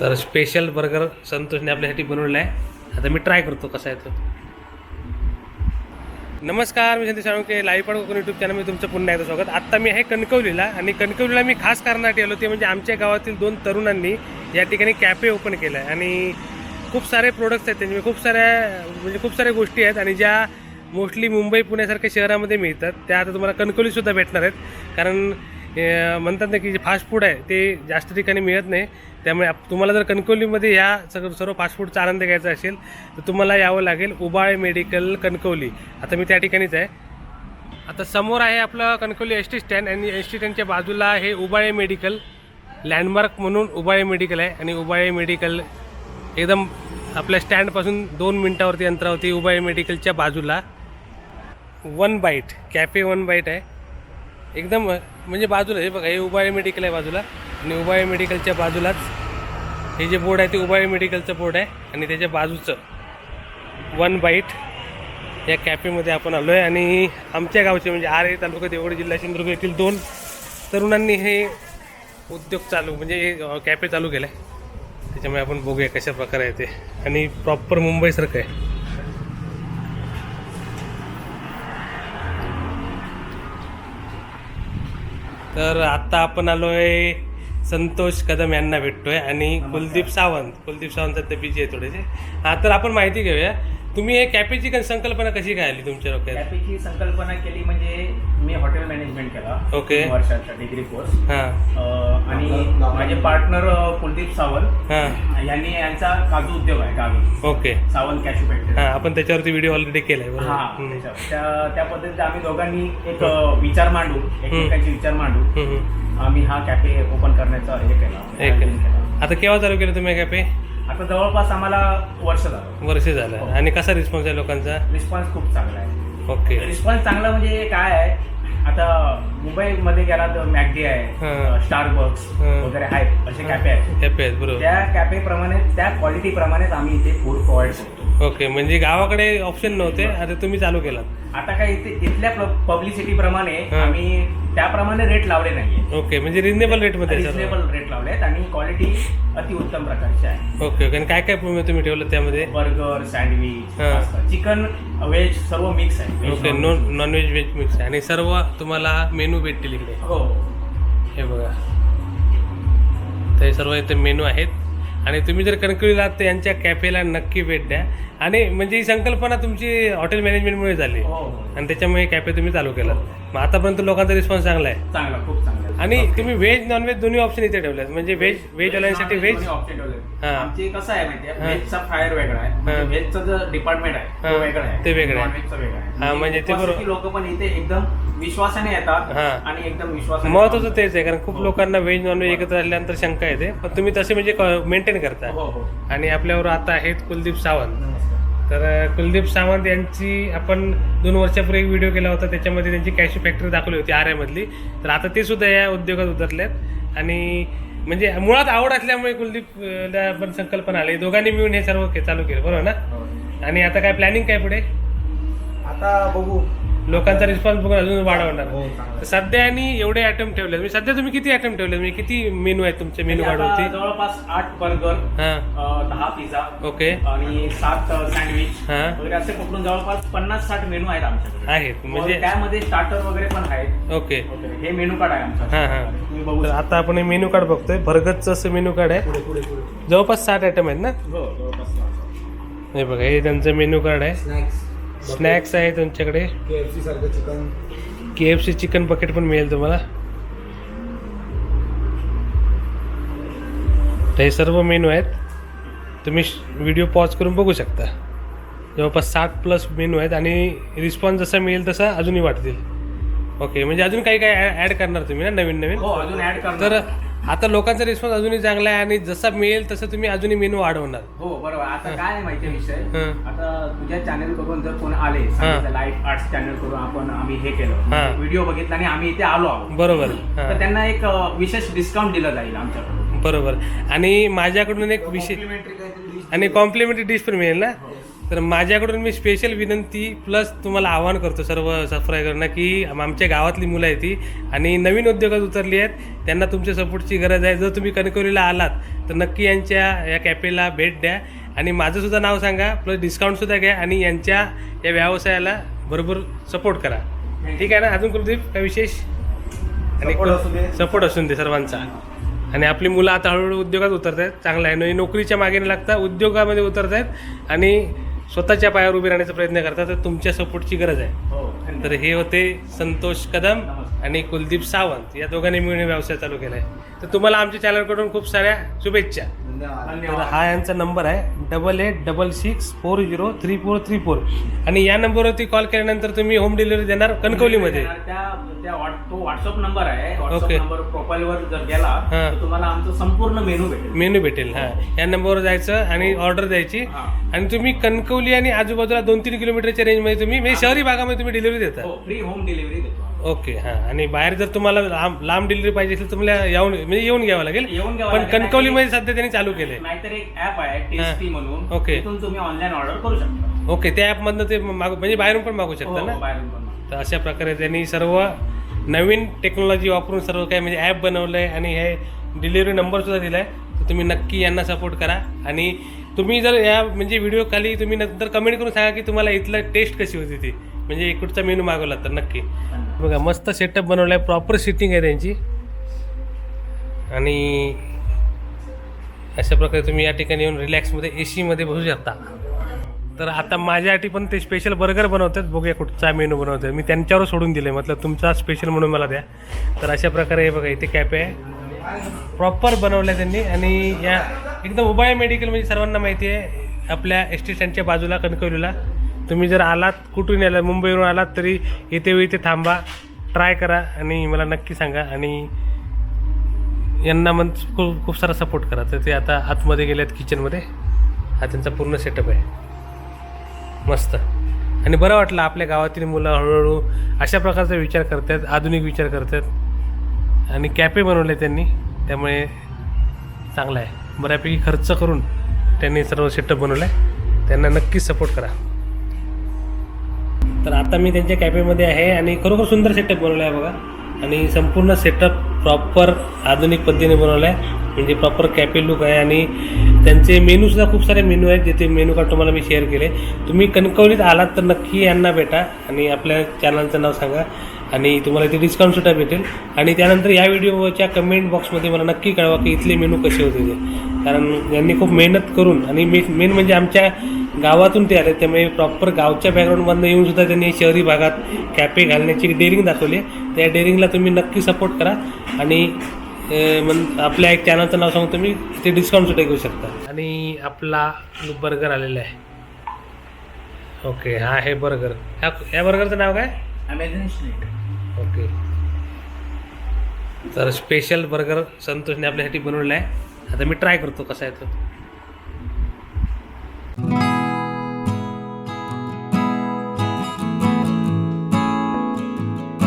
तर special burger संतोषने आपल्यासाठी बनवलेला आहे. आता मी ट्राय करतो कसा आहे तो. नमस्कार मी संतोष साळुंके लाईव्ह पण कोकण यूट्यूब चॅनलमध्ये तुमचं पुन्हा एकदा स्वागत. आत्ता मी आहे कणकवलीला आणि कणकवलीला मी खास कारणासाठी आलो ते म्हणजे आमच्या गावातील दोन तरुणांनी या ठिकाणी कॅफे ओपन केलं आहे आणि खूप सारे प्रोडक्ट्स आहेत त्यांचे खूप साऱ्या म्हणजे खूप साऱ्या गोष्टी आहेत आणि ज्या मोस्टली मुंबई पुण्यासारख्या शहरामध्ये मिळतात त्या आता तुम्हाला कणकवलीसुद्धा भेटणार आहेत. कारण म्हणतात ना की जे फास्ट फूड आहे ते जास्त ठिकाणी मिळत नाही. त्यामुळे तुम्हाला जर कणकवलीमध्ये या सगळं सर्व फास्टफूडचा आनंद घ्यायचा असेल तर तुम्हाला यावं लागेल उबाळे मेडिकल कणकवली. आता मी त्या ठिकाणीच आहे. आता समोर आहे आपलं कणकवली एस टी स्टँड आणि एस टी स्टँडच्या बाजूला हे उबाळे मेडिकल लँडमार्क म्हणून उबाळे मेडिकल आहे. आणि उबाळे मेडिकल एकदम आपल्या स्टँडपासून दोन मिनटावरती अंतरावरती उबाळे मेडिकलच्या बाजूला one bite cafe one bite आहे. एकदम म्हणजे बाजूला हे बघा हे उबाळे मेडिकल आहे बाजूला. आणि उबाळे मेडिकलच्या बाजूलाच हे जे बोर्ड आहे ते उबाळे मेडिकलचं बोर्ड आहे आणि त्याच्या बाजूचं वन बाईट या कॅफेमध्ये आपण आलो आहे आणि आमच्या गावचे म्हणजे आरे तालुका देवगड जिल्हा सिंधुदुर्ग येथील दोन तरुणांनी हे उद्योग चालू म्हणजे हे कॅफे चालू केला आहे त्याच्यामुळे आपण बघूया कशा प्रकारे आहे ते. आणि प्रॉपर मुंबईसारखं आहे. तर आत्ता आपण आलो आहे संतोष कदम यांना भेटतोय आणि कुलदीप सावंत. कुलदीप सावंत सध्या बिजी आहे थोडेसे. हा तर आपण माहिती घेऊया. तुम्ही हे कॅफेची संकल्पना कशी काय आली तुमच्या डोक्यात? कॅफेची संकल्पना केली म्हणजे मी हॉटेल मॅनेजमेंट केला. ओके. तीन वर्षाचा डिग्री कोर्स. हां. आणि माझे पार्टनर कुलदीप सावंत. हां. यांनी यांचा काजू उद्योग आहे गावी. ओके. Sawant cashew factory. हां आपण त्याच्यावरती व्हिडिओ ऑलरेडी केलाय हा बरोबर हम्म. त्याच्यावर. त्या त्या पद्धतीने आम्ही दोघांनी एक अं, विचार मांडू एकमेकांचे विचार मांडू. हम्म, हम्म. आम्ही हा कॅफे ओपन करण्याचा हे केला एक आयोजन केलं. आता केव्हा चालू केलं तुम्ही कॅफे? आता जवळपास आम्हाला वर्ष झालं. वर्ष झालं. आणि कसा रिस्पॉन्स आहे लोकांचा? रिस्पॉन्स खूप चांगला आहे. ओके. रिस्पॉन्स चांगला म्हणजे काय आहे आता मुंबईमध्ये गेला तर मॅगडी हा. आहे स्टारबक्स हा. वगैरे आहेत असे कॅफे आहेत. कॅफे आहेत बरोबर. त्या कॅफे प्रमाणे त्या क्वालिटी प्रमाणेच आम्ही इथे फूड प्रोव्हाइड करतो. ओके म्हणजे गावाकडे ऑप्शन नव्हते. आता तुम्ही चालू केलात. आता काय इथे इथल्या पब्लिसिटी प्रमाणे हा. आम्ही त्याप्रमाणे रेट लावले नाहीये. ओके म्हणजे रिजनेबल रेटमध्ये आहे सर्व. रिजनेबल रेट लावले आहेत आणि क्वालिटी अतिउत्तम प्रकारची आहे. Okay okay. आणि काय काय तुम्ही ठेवलं त्यामध्ये? बर्गर सँडविच हा. चिकन व्हेज सर्व मिक्स आहे. Veg, okay non-veg. Non non veg veg mix आहे. आणि सर्व तुम्हाला मेनू भेटतील इकडे. हो. हे बघा. तर हे सर्व इथे मेनू आहेत. आणि तुम्ही जर कणकवलीला आहात तर यांच्या कॅफेला नक्की भेट द्या आणि म्हणजे ही संकल्पना तुमची हॉटेल मॅनेजमेंटमुळे झाली हो हो. आणि त्याच्यामुळे कॅफे तुम्ही चालू केला मग आतापर्यंत लोकांचा रिस्पॉन्स चांगला आहे चांगला खूप चांगला आणि तुम्ही व्हेज नॉनव्हेज दोन्ही ऑप्शन इथे ठेवले म्हणजे व्हेज व्हेज हा. आमचे कसं आहे हा. व्हेजचा फायर वेगळा आहे हा. म्हणजे व्हेजचं जो डिपार्टमेंट आहे हा. तो वेगळा आहे ते वेगळं आहे. नॉनव्हेजचं वेगळं आहे हा, म्हणजे ते बरोबर. लोक पण इथे एकदम विश्वासाने येतात हा. आणि एकदम विश्वासाने महत्वाचं तेच आहे कारण खूप हो. लोकांना व्हेज नॉनव्हेज एकत्र राहिल्यानंतर शंका येते पण तुम्ही तसे म्हणजे मेंटेन करता हो हो. आणि आपल्यावर आता आहेत कुलदीप सावंत. तर कुलदीप सावंत यांची आपण दोन वर्षापूर्वी एक व्हिडिओ केला होता. त्याच्यामध्ये त्यांची कॅशू फॅक्टरी दाखवली होती आर्यामधली. तर आता ते सुद्धा या उद्योगात उतरलेत. आणि म्हणजे मुळात आवड असल्यामुळे कुलदीप अ, ला पण संकल्पना आली. दोघांनी मिळून हे सर्व के- चालू केलं. बरोबर ना? हो. आणि आता काय प्लॅनिंग काय पुढे? आता बघू. लोकांचा रिस्पॉन्स बघून अजून वाढवणार हो सध्या आणि एवढे आयटम ठेवले म्हणजे सध्या तुम्ही किती आयटम ठेवले म्हणजे किती मेनू आहेत तुमचे मेनू म्हणजे कार्डवरती जवळपास आठ बर्गर हां. दहा पिझ्झा ओके. आणि सात सँडविच हा. वगैरे असे पकडून जवळपास पन्नास साठ मेनू आहेत आमच्याकडे. आहेत. म्हणजे त्यामध्ये स्टार्टर वगैरे पण आहेत. ओके. हे मेनू कार्ड आहे आमचं हां हां. तुम्ही बघू आता आपण मेनू कार्ड बघतोय. भरगतचं असं मेनू कार्ड आहे. जवळपास साठ आयटम आहेत ना? हो जवळपास हे बघा हे त्यांचं मेनू कार्ड आहे. स्नॅक्स आहे तुमच्याकडे? के एफ सी सारखं chicken K F C chicken bucket पण मिळेल तुम्हाला. तर हे सर्व मेनू आहेत. तुम्ही व्हिडिओ पॉज करून बघू शकता. जवळपास साठ प्लस मेनू आहेत आणि रिस्पॉन्स जसा मिळेल तसा अजूनही वाटतील ओके म्हणजे अजून काही काही ॲड करणार तुम्ही ना नवीन नवीन हो अजून ऍड तर आता लोकांचा रिस्पॉन्स अजूनही चांगला आहे आणि जसा मिळेल तसं तुम्ही अजूनही मेनू वाढवणार हो बरोबर. आता काय आहे माहिती विषय? हं. आता तुझ्या चॅनल करून जर कोण आले लाईव्ह आर्ट्स चॅनल करून आपण आम्ही हे हां. केलं व्हिडिओ बघितला आणि आम्ही इथे आलो आहोत. बरोबर. तर हां त्यांना एक अ, विशेष डिस्काउंट दिलं जाईल आमच्याकडून. बरोबर. आणि माझ्याकडून एक dish आणि कॉम्प्लिमेंटरी डिश पण मिळेल ना? तर माझ्याकडून मी स्पेशल विनंती प्लस तुम्हाला आवाहन करतो सर्व सबस्क्रायबरना की आम- आमच्या गावातली मुलं आहे ती आणि नवीन उद्योगात उतरली आहेत त्यांना तुमच्या सपोर्टची गरज आहे. जर तुम्ही कणकवलीला आलात तर नक्की यांच्या या कॅफेला भेट द्या. आणि माझं सुद्धा नाव सांगा प्लस डिस्काउंटसुद्धा घ्या आणि यांच्या या व्यवसायाला बरोबर सपोर्ट करा. ठीक आहे ना? अजून कुलदीप काय विशेष? आणि. सपोर्ट असून दे. सर्वांचा. आणि आपली मुलं आता हळूहळू उद्योगात उतरत आहेत चांगलं आहे. नोकरीच्या मागे न लागता उद्योगामध्ये उतरत आहेत आणि स्वतःच्या पायावर उभे राहण्याचा प्रयत्न करतात तर तुमच्या सपोर्टची गरज आहे. हो तर हे होते संतोष कदम. आणि कुलदीप सावंत या दोघांनी मिळून व्यवसाय चालू केला आहे तर तुम्हाला आमच्या चॅनलकडून खूप साऱ्या शुभेच्छा. तर हा यांचा नंबर आहे. Double eight double six four zero three four three four आणि या नंबरवरती कॉल केल्यानंतर तुम्ही होम डिलिव्हरी देणार कणकवलीमध्ये. तो व्हॉट्सअप नंबर आहे. ओके. नंबर प्रोफाईल वर जर गेला. तर तुम्हाला आमचं संपूर्ण मेनू भेटेल. मेनू भेटेल हां. या नंबरवर जायचं आणि ऑर्डर द्यायची. हा. आणि तुम्ही कणकवली आणि आजूबाजूला दोन तीन किलोमीटरच्या रेंजमध्ये तुम्ही म्हणजे शहरी भागामध्ये तुम्ही डिलिव्हरी देता. फ्री होम डिलिव्हरी देतो. ओके हां. आणि बाहेर जर तुम्हाला लांब लांब डिलिव्हरी पाहिजे असेल तर तुम्हाला येऊन म्हणजे येऊन घ्यावं लागेल. येऊन घ्यावं पण लागेल. कणकवलीमध्ये सध्या त्यांनी चालू केलंय. नाहीतर एक ऍप आहे टेस्टी म्हणून. ओके. तिथून तुम्ही ऑनलाईन ऑर्डर करू शकता. ओके त्या ॲपमधनं ते मागू म्हणजे बाहेरून पण मागू शकता हो, ना? बाहेरून पण मागवा. तर अशा प्रकारे त्यांनी सर्व नवीन टेक्नॉलॉजी वापरून सर्व काही म्हणजे ॲप बनवलं आहे आणि हे डिलिव्हरी नंबरसुद्धा दिला आहे तर तुम्ही नक्की यांना सपोर्ट करा. आणि तुम्ही जर या म्हणजे व्हिडिओ खाली तुम्ही नंतर कमेंट करून सांगा की तुम्हाला इथलं टेस्ट कशी होती ती. म्हणजे इकडचा मेनू मागवला तर नक्की. बघा मस्त सेटअप बनवला आहे प्रॉपर सिटिंग आहे त्यांची. आणि अशा प्रकारे तुम्ही या ठिकाणी येऊन रिलॅक्समध्ये ए सीमध्ये बसू शकता. तर आता माझ्यासाठी पण ते स्पेशल बर्गर बनवतात. बघूया कुठचा मेनू बनवतात मी त्यांच्यावर सोडून दिले मतलब तुमचा स्पेशल म्हणून मला द्या. तर अशा प्रकारे हे बघा इथे कॅफे आहे. प्रॉपर बनवलं आहे त्यांनी. आणि या एकदम उबाय मेडिकल म्हणजे सर्वांना माहिती आहे. आपल्या एस टी स्टँडच्या बाजूला कणकवलीला. तुम्ही जर आलात कुठून आलात मुंबईवरून आलात तरी येते वेळी इथे थांबा ट्राय करा आणि मला नक्की सांगा. आणि यांना मन खूप खूप सारा सपोर्ट करा. तर ते आता आतमध्ये गेले आहेत किचनमध्ये हा त्यांचा पूर्ण सेटअप आहे. मस्त. आणि बरं वाटलं आपल्या गावातील मुलं हळूहळू अशा प्रकारचा विचार करतात आधुनिक विचार करतात. आणि कॅफे बनवले त्यांनी. त्यामुळे चांगलं आहे. बऱ्यापैकी खर्च करून त्यांनी सर्व सेटअप बनवलं आहे त्यांना नक्कीच सपोर्ट करा. तर आता मी त्यांच्या कॅफेमध्ये आहे आणि खरोखर सुंदर सेटअप बनवला आहे बघा. आणि संपूर्ण सेटअप प्रॉपर आधुनिक पद्धतीने बनवलं आहे म्हणजे प्रॉपर कॅफे लुक आहे आणि त्यांचे मेनूसुद्धा खूप सारे मेनू आहेत जिथे मेनू कार्ड तुम्हाला मी शेअर केले. तुम्ही कणकवलीत आलात तर नक्की यांना भेटा आणि आपल्या चॅनलचं नाव सांगा. आणि तुम्हाला इथे डिस्काउंटसुद्धा भेटेल. आणि त्यानंतर या व्हिडिओच्या कमेंट बॉक्समध्ये मला नक्की कळवा की इथले मेनू कसे होते ते. कारण यांनी खूप मेहनत करून आणि मे मेन म्हणजे आमच्या गावातून ते आले त्यामुळे प्रॉपर गावच्या बॅकग्राऊंडमधनं येऊन सुद्धा त्यांनी शहरी भागात कॅफे घालण्याची डेअरिंग दाखवली त्या डेअरिंगला तुम्ही नक्की सपोर्ट करा आणि मन आपल्या एक चॅनलचं नाव सांगून तुम्ही ते डिस्काउंटसुद्धा घेऊ शकता. आणि आपला बर्गर आलेला आहे. ओके हा आहे बर्गर ह्या या बर्गरचं नाव काय? अमेझॉन स्ट्रीट ओके तर स्पेशल बर्गर संतोषने आपल्यासाठी बनवलेला आहे. आता मी ट्राय करतो कसा आहे तो.